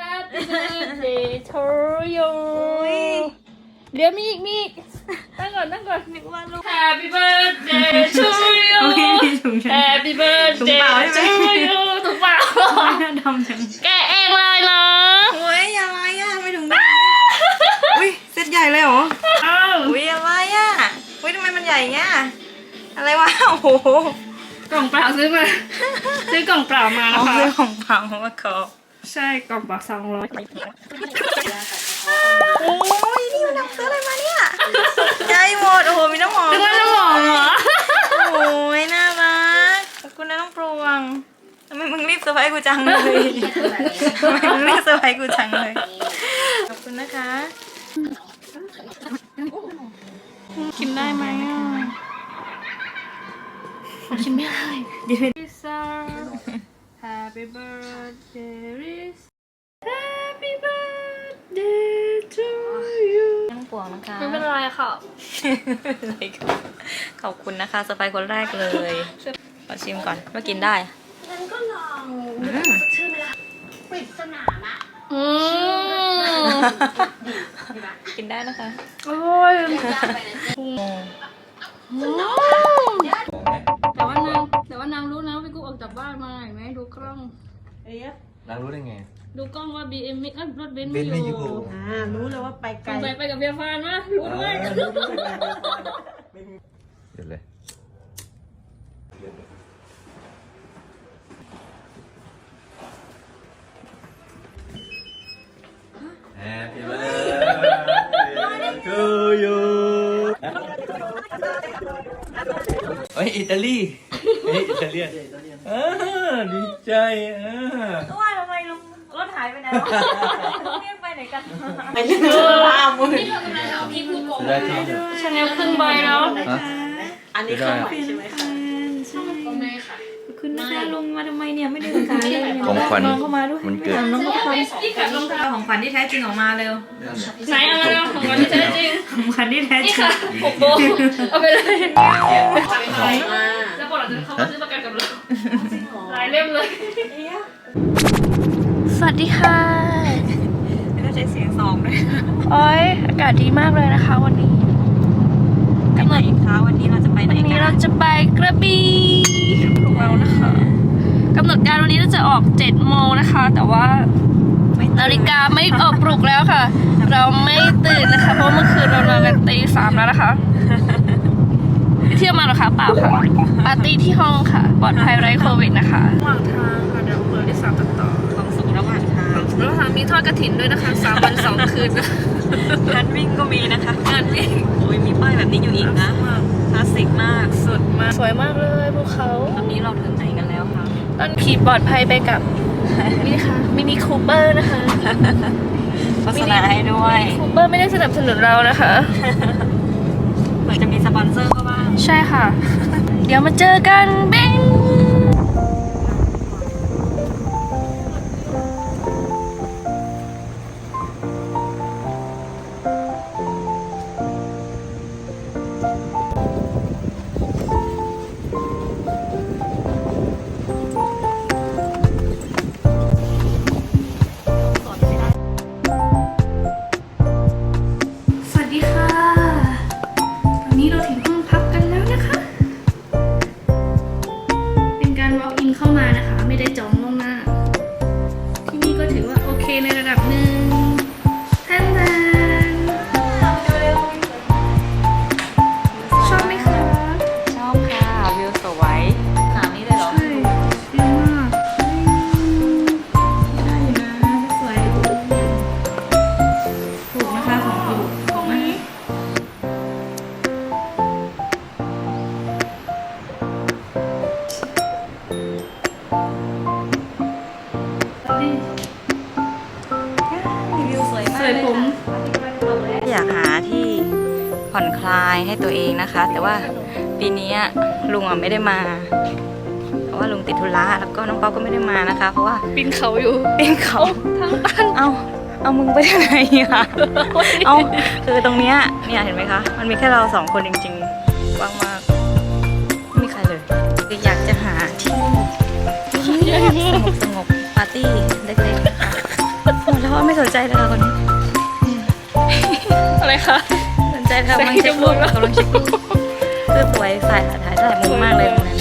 Happy birthday to you เดี๋ยวมีอีกมีอีกตั้งก่อนตั้งก่อนนึกว่าลูก Happy birthday to you โอ้ยมีถุงฉัน Happy birthday ถุงเปล่าใช่ to ไหม you ถูกเปล่าดำจังแกะเองเลยเนาะโอ้ยอะไรอะไม่ถุงดำอุ้ยเซตใหญ่เลยเหรออ้าวอุ้ยอะไรอะอุ้ยทำไมมันใหญ่เงี้ยอะไรวะโอ้โหกล่องเปล่าซื้อมา ซื้อกล่องเปล่ามาเอานะคะเรื่องของเผามาขอ ใช่กล่องเปล่าสองร้อยโอ้ยนี่มันทำซื้ออะไรมาเนี่ยใจหมดโอ้โหมีน้ำหอมนึกว่าน้ำหอมเหรอโอ้ยน่ารักขอบคุณนะน้องปรวงทำไมมึงรีบเซอร์ไพรส์กูจังเลยทำไมมึงรีบเซอร์ไพรส์กูจังเลยขอบคุณนะคะกินได้ไหมอะกินไม่ได้ Lisa Happy birthday Liz Happy birthday to you น้องปวงนะคะไม่เป็นไรค่ะอะไรคะขอบคุณนะคะสไปคนแรกเลยขอชิมก่อนว่ากินได้งั้นก็ลองอืมชื่อไหมล่ะปริศนามะอืมกินได้นะคะโอ้ยยากไปนะแต่ว่านางแต่ว่านางรู้นะว่าพี่กุ๊ก ออกจากบ้านมาเห็นไหมดูกล้องนางรู้ได้ไง ดูกล้องว่า BM ไม่เอ้ยรถเบนซ์เบไม่นอไม่อยู่ยู่อ่ารู้เลยว่าไปไกสลงสัยไปกับเบียร์ฟานมะรู้ด้วย เดี๋ยวเลย Happy birthday to you เฮ้ยอิตาลีเฮ้ยอิตาเลียน อ่าดีใจอ่าว่าทำไมลุงรถหายไปไหนวะเรียกไปไหนกันไปเรื่องราวมึงได้ที่ชาแนลครึ่งใบแล้วฮะอันนี้เข้าใหม่ใช่ไหมคะคุณนะคะลุงมาทำไมเนี่ยไม่ได้สงสารเลยของขวัญน้องเข้ามาด้วยมันเกิดน้องก็ฟังที่ขัดรองเท้าของขวัญที่แท้จริงออกมาเร็วไหนเอาแล้วของวันที่แท้จริงของขวัญที่แท้จรินี่งค่ะหกโบเอาไปเลยอ่าแล้วพอหลังจากนั้นเขาก็ซื้อประ สวัสดีค่ะไม่ต้องใช้เสียงซองด้วยโอ้ยอากาศดีมากเลยนะคะ วันนี้ไปไหนคะวันนี้เราจะไปไหนวันนี้กัเรานจะไปกระบี่ของเรานะคะกำหนดการวันนี้เราจะออก7โมงนะคะ แต่ว่านาฬิกาไม่ออกปลุกแล้วค่ะ เราไม่ตื่นนะคะ เพราะเมื่อคืนเรานอนกันตีสามแล้วนะคะไป เที่ยวมาเหรอคะเปล่าค่ะปาร์ตี้ที่ห้องค่ะปลอดภัยไร้โควิดนะคะระหว่างทางค่ะเดี๋ยวเปิดที่สามตัดต่อของสุขระหว่างทางระหว่างทางมีทอดกระถินด้วยนะคะสามวันสองคืนนะงานวิ่งก็มีนะคะงานวิ่งโอ้ยมีป้ายแบบนี้อยู่อีกนะคลาสสิกมากสุดมากสวยมากเลยภูเขาตอนนี้เราถึงไหนกันแล้วคะตอนขี่ปลอดภัยไปกับนี่ค่ะมินิคูเปอร์นะคะโฆษณาให้ด้วยคูเปอร์ไม่ได้สนับสนุนเรานะคะเหมือนจะมีสปอนเซอร์ก็บ้าง ใช่ค่ะ เดี๋ยวมาเจอกันเบ้งายให้ตัวเองนะคะ แต่ว่าปีนี้อะลุงอะไม่ได้มา เพราะว่าลุงติดธุระแล้วก็น้องป๊อปก็ไม่ได้มานะคะ เพราะว่าปีนเขาอยู่เป็นเขาทั้งตันเอาเอามึงไปยังไงอะเอาคือตรงเนี้ยเนี่ยเห็นไหมคะ มันมีแค่เราสองคนจริงๆว่างมากไม่มีใครเลยคืออยากจะหาที่ที่เงียบสงบสงบปาร์ตี้เล็กๆนะคะหมดแล้วว่าไม่สนใจเลยค่ะคนนี้อะไรคะสน ใจทำกำลังเช็ครูปกำลังเช็ครูปคือสวยสายถ่ายถ่ายมุมมากเลยตรงนั้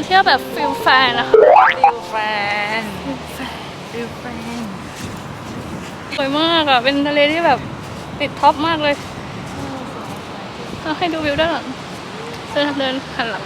มาเที่ยวแบบฟิลแฟนนะคะฟิลแฟนฟิลแฟนสวยมากอะ เป็นทะเลที่แบบติดท็อปมากเลยเอาให้ดูวิวด้านหลังเดินเดินหันหลัง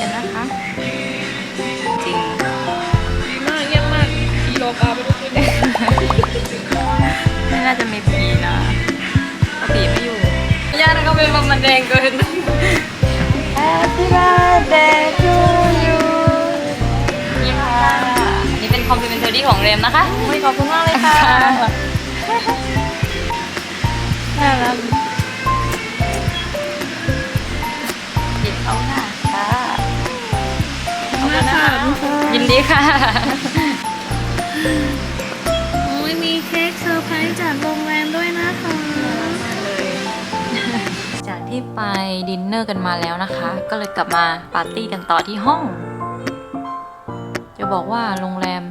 กันนะคะ จริงดีมากเยี่ยมมากขี่โลปลาไปทุกคืนเลยไม่น่าจะมีผีนะเพราะผีไม่อยู่ย่านะก็เป็นแบบมันแดงเกิน Happy birthday to you นี่ค่ะนี่เป็นคอมพลีเมนต์ที่ของเรมนะคะไม่ขอบคุณมากเลยค่ะน่ารัก ยินดีค่ะโอ้ยมีเค้กเซอร์ไพรส์จากโรงแรมด้วยนะคะจากที่ไปดินเนอร์กันมาแล้วนะคะ ก็เลยกลับมาปาร์ตี้กันต่อที่ห้อง จะบอกว่าโรงแรม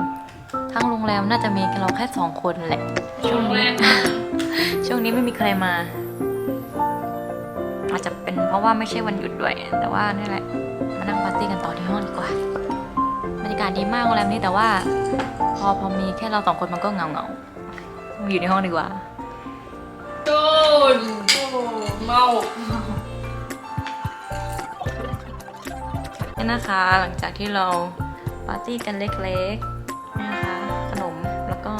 ทั้งโรงแรมน่าจะมีเราแค่สองคนแหละช่วงนี้ ช่วงนี้ไม่มีใครมา อาจจะเป็นเพราะว่าไม่ใช่วันหยุดด้วย แต่ว่านี่แหละ มานั่งปาร์ตี้กันต่อที่ห้องดีกว่าบ รรยากาศดีมากโรงแรมนี้แต่ว่า พอพอมีแค่เราสองคนมันก็เหงาเงาๆมาอยู่ในห้องดีกว่าจูนเมานี่นะคะ หลังจากที่เราปาร์ตี้กันเล็กๆนี่นะคะ ขนมแล้วก็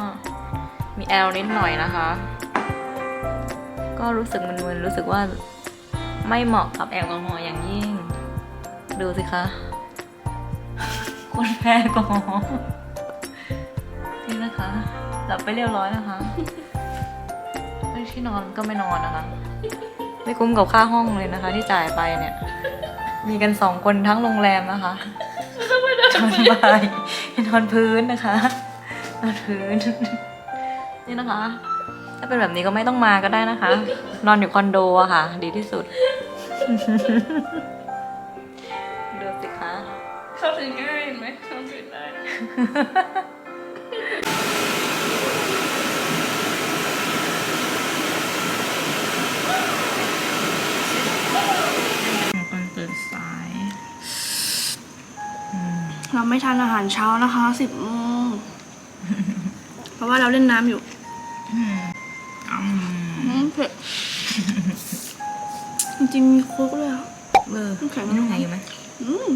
มีแอลนิดหน่อยนะคะ ก็รู้สึกมึนๆรู้สึกว่าไม่เหมาะกับแอลกอฮอล์อย่างยิ่ง ดูสิคะโคนแพ้กองนี่นะคะ หลับไปเรียบร้อยนะคะไม่ที่นอนก็ไม่นอนนะคะ ไม่คุ้มกับค่าห้องเลยนะคะ ที่จ่ายไปเนี่ย มีกันสองคนทั้งโรงแรมนะคะนอนไปนอนพื้นนะคะ นอนพื้น นี่นะคะ ถ้าเป็นแบบนี้ก็ไม่ต้องมาก็ได้นะคะ นอนอยู่คอนโดอะค่ะ ดีที่สุด คนตื่นสาย เราไม่ทานอาหารเช้านะคะสิบโมง เพราะว่าเราเล่นน้ำอยู่อืมเผ็ดจริงๆมีโค้กด้วยอะเออน้ำแข็งน้ำแข็งอยู่ไหม อืม